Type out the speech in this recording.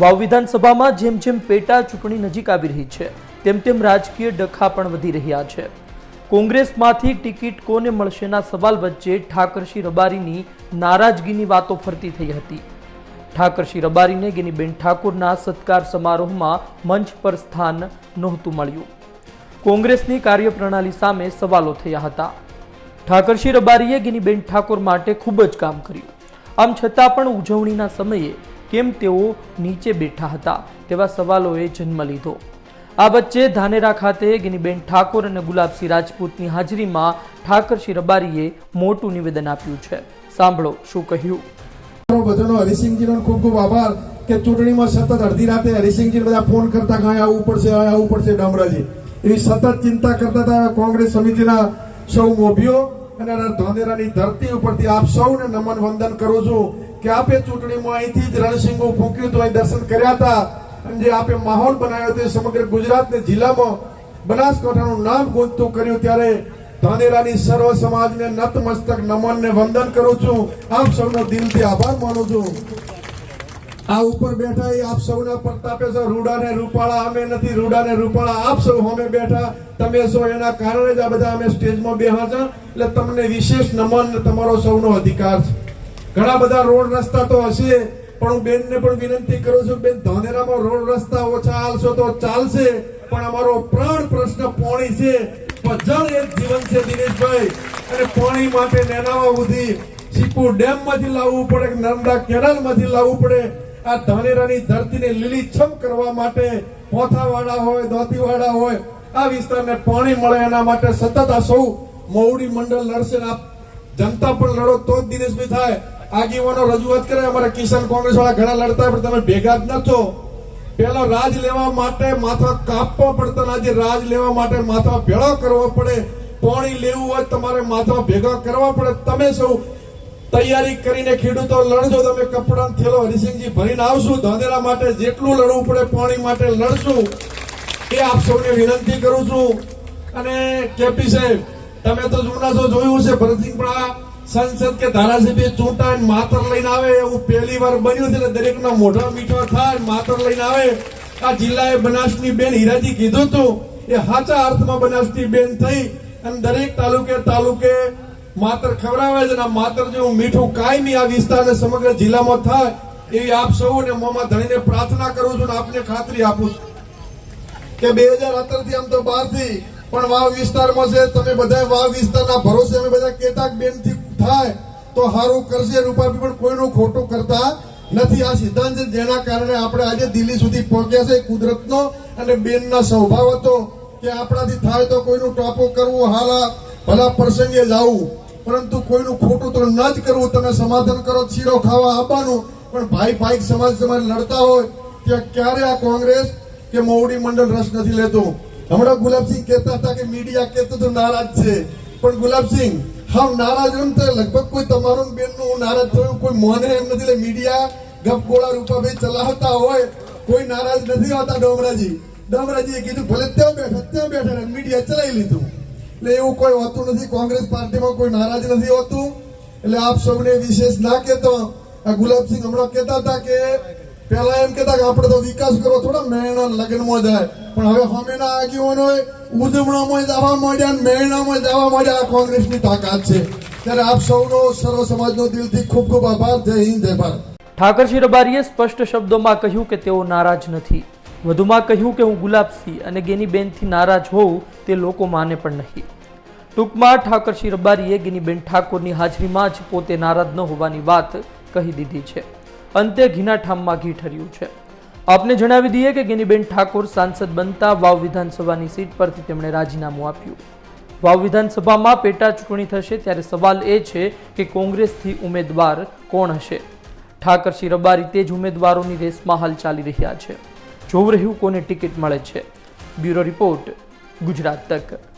વાવ વિધાનસભામાં જેમ જેમ પેટા ચૂંટણી નજીક આવી રહી છે, તેમ તેમ રાજકીય ડખા પણ વધી રહ્યા છે. કોંગ્રેસમાંથી ટિકિટ કોને મળશેના સવાલ વચ્ચે ઠાકરસિંહ રબારીની નારાજગીની વાતો ફરતી થઈ હતી. ઠાકરસિંહ રબારીને ગેનીબેન ઠાકોરના સત્કાર સમારોહમાં મંચ પર સ્થાન નહોતું મળ્યું. કોંગ્રેસની કાર્યપ્રણાલી સામે સવાલો થયા હતા. ઠાકરસિંહ રબારીએ ગિનીબેન ઠાકોર માટે ખૂબ જ કામ કર્યું. આમ છતાં પણ ઉજવણીના સમયે કેમ તેઓ નીચે બેઠા હતા તેવા સવાલોએ જન્મ લીધો. આ વચ્ચે ધાનેરા ખાતે ગિનીબેન ઠાકોર અને ગુલાબસિંહ રાજપૂતની હાજરીમાં ઠાકરસિંહ રબારીએ મોટું નિવેદન આપ્યું છે. સાંભળો શું કહ્યું. બધાનો હરિસિંહજીનો ખૂબ ખૂબ આભાર કે ચૂંટણીમાં સતત અડધી રાતે હરિસિંહજી બધા ફોન કરતા કે અહીં આવવું પડશે અહીં આવવું પડશે ડામરાજી. એવી સતત ચિંતા કરતા હતા કોંગ્રેસ સમિતિના સૌ મોભીઓ. અને ધાનેરાની ધરતી ઉપરથી આપ સૌને નમન વંદન કરું છું. કે આપે ચૂંટણીમાં અહીંથી જ રણસિંગો ફૂંક્યું હતું અહીં દર્શન કર્યા હતા. અને જે આપે માહોલ બનાવ્યો તે સમગ્ર ગુજરાતને જિલ્લામાં બનાસકાંઠાનું નામ ગુંજતું કર્યું ત્યારે ધાનેરાની સર્વ સમાજને નતમસ્તક નમન ને વંદન કરું છું. આપ સૌનો દિલથી આભાર માનું છું. આ ઉપર બેઠા એ આપ સૌના પ્રતાપે છો રૂડા ને રૂપાળા, અમે નથી રૂડા ને રૂપાળા. આપ સૌ અમે બેઠા, તમે છો એના કારણે જ આ બધા અમે સ્ટેજમાં બેહા છો. એટલે તમને વિશેષ નમન તમારો સૌનો અધિકાર છે. ઘણા બધા રોડ રસ્તા તો હશે, પણ હું બેનને પણ વિનંતી કરું છું, બેન, ધાનેરામાં રોડ રસ્તા ઓછા હાલશો તો ચાલશે, પણ અમારો પ્રાણ પ્રશ્ન પોણી છે જળ એક જીવન છે દિનેશભાઈ, અને પોણી માટે નેનાવા સુધી સીપુ ડેમમાંથી લાવવું પડે નર્મદા કેનાલમાંથી લાવવું પડે, આ ધાનેરાની ધરતીને લીલીછમ કરવા માટે પોથાવાડા હોય, દોતીવાડા હોય, આ વિસ્તારને પાણી મળે એના માટે સતત આ સૌ મહુડી મંડળ લડશે જનતા પણ લડો, તો જ દિનેશભાઈ થાય. આગેવાનો રજૂઆત કરે, અમારા કિસાન કોંગ્રેસ વાળા ઘણા લડતા, પણ તમે ભેગા જ નથો. પેલા રાજ લેવા માટે માથા કાપવા પડતા આજે રાજ લેવા માટે માથા ભેળો કરવો પડે. પાણી લેવું હોય તમારે માથા ભેગા કરવા પડે. તમે સૌ તૈયારી કરીને ખેડૂતો લડજો. તમે કપડાં થેલો હરિસિંહજી ભરીને આવશું. ધાંધેરા માટે જેટલું લડવું પડે પાણી માટે લડશું. એ આપ સૌને વિનંતી કરું છું. અને કેપી સાહેબ, તમે તો જૂના છો, જોયું છે ભરતસિંહ, પણ આ સંસદ કે ધારાસભ્ય ચૂંટાય માતર લઈને આવે એવું પહેલી વાર બન્યું છે દરેકના મોઢા મીઠા થાય માતર લઈને આવે. આ જિલ્લાએ બનાસની બેન હીરાજી કીધું હતું, એ સાચા અર્થમાં બનાસની બેન થઈ અને દરેક તાલુકે તાલુકે માતર ખવડાવે છે અને માતર જેવું મીઠું કાયમી આ વિસ્તારને સમગ્ર જિલ્લામાં થાય એવી આપ સૌને મોમાં ધણીને પ્રાર્થના કરું છું ને આપને ખાતરી આપું છું. કે બે હજારથી આમ તો બારથી પણ વાવ વિસ્તારમાં છે, તમે બધા વાવ વિસ્તારના ભરોસે અમે બધા કેટલાક બેનથી થાય, તો સારું કરશે રૂપાપી પણ કોઈનું ખોટું કરતા નથી. આ સિદ્ધાંત જેના કારણે આપણે આજે દિલ્હી સુધી પહોંચ્યા છે. કુદરતનો અને બેનના સ્વભાવ હતો કે આપણાથી થાય તો કોઈનું ટોપો કરવું, હાલા ભલા પ્રસંગે જવું પરંતુ કોઈનું ખોટું તો ન જ કરવું. તમે સમાધાન કરો શીરો ખાવા આપવાનું. પણ ભાઈ ભાઈ સમાજ સમાજ લડતા હોય, ત્યાં ક્યારે આ કોંગ્રેસ કે મોવડી મંડળ રસ નથી લેતું? હમણાં ગુલાબસિંહ કહેતા હતા કે મીડિયા કહેતું તો નારાજ છે. પણ ગુલાબસિંહ હાવ નારાજ હોય તો લગભગ કોઈ તમારું બેનનું નારાજ થયું, કોઈ મોને એમ નથી, એટલે મીડિયા ગપગોળા રૂપાભાઈ ચલાવતા હોય, કોઈ નારાજ નથી હોતા ડોમરાજી. ડોમરાજીએ કીધું, ભલે ત્યાં બેઠા ત્યાં બેઠા મીડિયા ચલાવી લીધું. એટલે એવું કોઈ હોતું નથી, કોંગ્રેસ પાર્ટીમાં કોઈ નારાજ નથી હોતું. એટલે આપ સૌને વિશેષ ના કહેતો. આ ગુલાબસિંહ હમણાં કહેતા હતા કે પેલા એમ કહેતા કે આપણે તો વિકાસ કરો થોડા મેળના લગ્નમાં જાય. પણ હવે હમેના આગેવાનો ઉજવણામાં જવા માંડ્યા મેળામાં જવા માંડ્યા આ કોંગ્રેસની તાકાત છે. ત્યારે આપ સૌનો સર્વ સમાજનો દિલથી ખૂબ ખૂબ આભાર. જય હિન્દ, જય ભારત. ઠાકરસિંહ રબારીએ સ્પષ્ટ શબ્દોમાં કહ્યું કે તેઓ નારાજ નથી. વધુમાં કહ્યું કે હું ગુલાબસિંહ અને ગેનીબેનથી નારાજ હોઉં તે લોકો માને પણ નહીં. ટૂંકમાં ઠાકરસિંહ રબારીએ ગિનીબેન ઠાકોરની હાજરીમાં જ પોતે નારાજ ન હોવાની વાત કહી દીધી છે. અંતે ઘીના ઠામમાં ઘી ઠર્યું છે. આપને જણાવી દઈએ કે ગિનીબેન ઠાકોર સાંસદ બનતા વાવ વિધાનસભાની સીટ પરથી તેમણે રાજીનામું આપ્યું. વાવ વિધાનસભામાં પેટા ચૂંટણી થશે ત્યારે સવાલ એ છે કે કોંગ્રેસથી ઉમેદવાર કોણ હશે? ઠાકરસિંહ રબારી તે જ ઉમેદવારોની રેસમાં હાલ ચાલી રહ્યા છે. જોવું રહ્યું કોને ટિકિટ મળે છે. બ્યુરો રિપોર્ટ ગુજરાત તક.